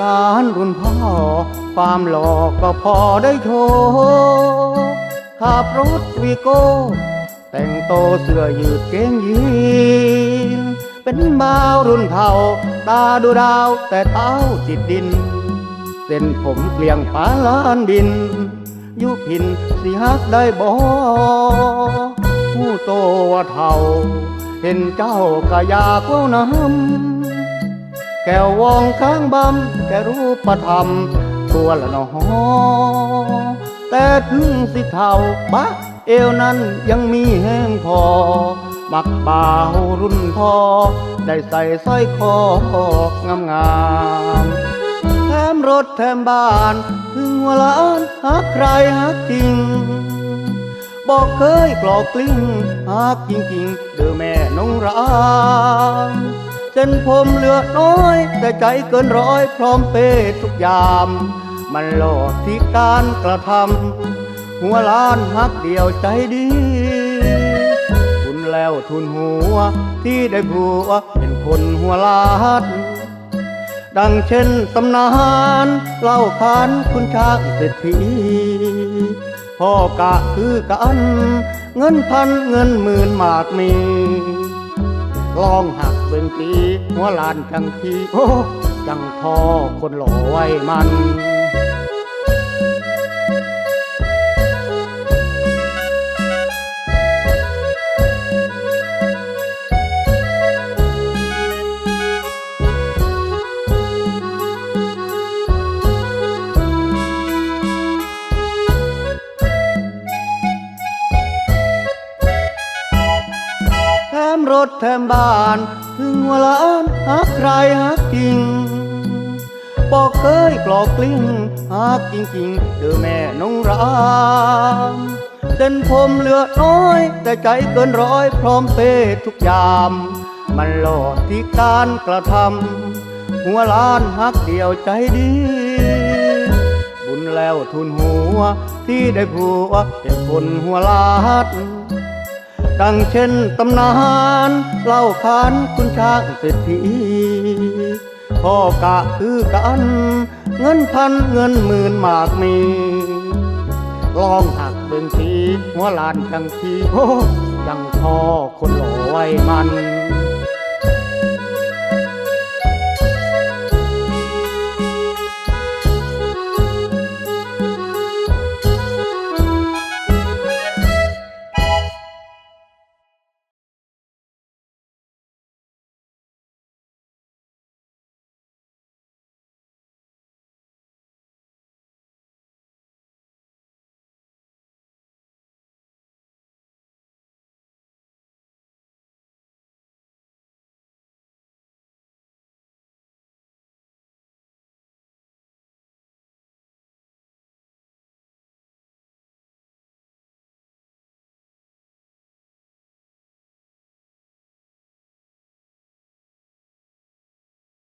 ลานรุ่นพ่อ ความหลอกก็พอได้โชว์ขับรถวีโก้ แต่งโตเสื้อยืดเกงยีนเป็นบ่าวรุ่นเท่าตาดูดาวแต่เท้าติดดิน เส้นผมเกลียงผาลานดิน ยุพินสิฮักได้บ่ผู้โตว่าเท่าเห็นเจ้าก็อยากเว้านำ ก้ววองข้างบำแกรู้ประธรรม ตัวละนอแต่ถึงสิเท่าบะเอวนั้นยังมีแห้งพอ มักบ่าวรุ่นพ่อ ได้ใส่สร้อยคองามงามๆแถมรถแถมบ้าน ถึงเวลาหาใครหาจริง บอกเคยกลอกกลิ้งหากจริงๆเด้อแม่น้องรา เส้นผมเหลือน้อย แต่ใจเกินร้อยพร้อมเปทุกยาม มันหลอกที่การกระทำหัวล้านหักเดียวใจดีทุนแล้วทุนหัวที่ได้ผัวเป็นคนหัวล้าดดังเช่นตำนานเล่าขานคุณช้างเศรษฐีพ่อกะคือกัน เงินพันเงินหมื่นมากมีลองหัก เบิ่งตีหัวลานทั้งทีโอ้จังพอคนหล่อไว้มัน รถแถมบ้าน ถึงเวลาหาใครหาจริงบอกเคยกลอกกลิ้งหากจริงๆเด้อแม่น้องรามเส้นผมเหลือน้อย แต่ใจเกินร้อยพร้อมเปทุกยาม มันหลอดที่การกระทำหัวล้านหักเดียวใจดี บุญแล้วทุนหัวที่ได้ผัวเป็นคนหัวลาด ดังเช่นตำนานเล่าขานคุณช้างเศรษฐีพ่อกะคือกัน เงินพันเงินหมื่นมากมี ลองหักเบิ่งทีหัวลานทั้งทีโอ้ยังพอคนหล่อไว้มัน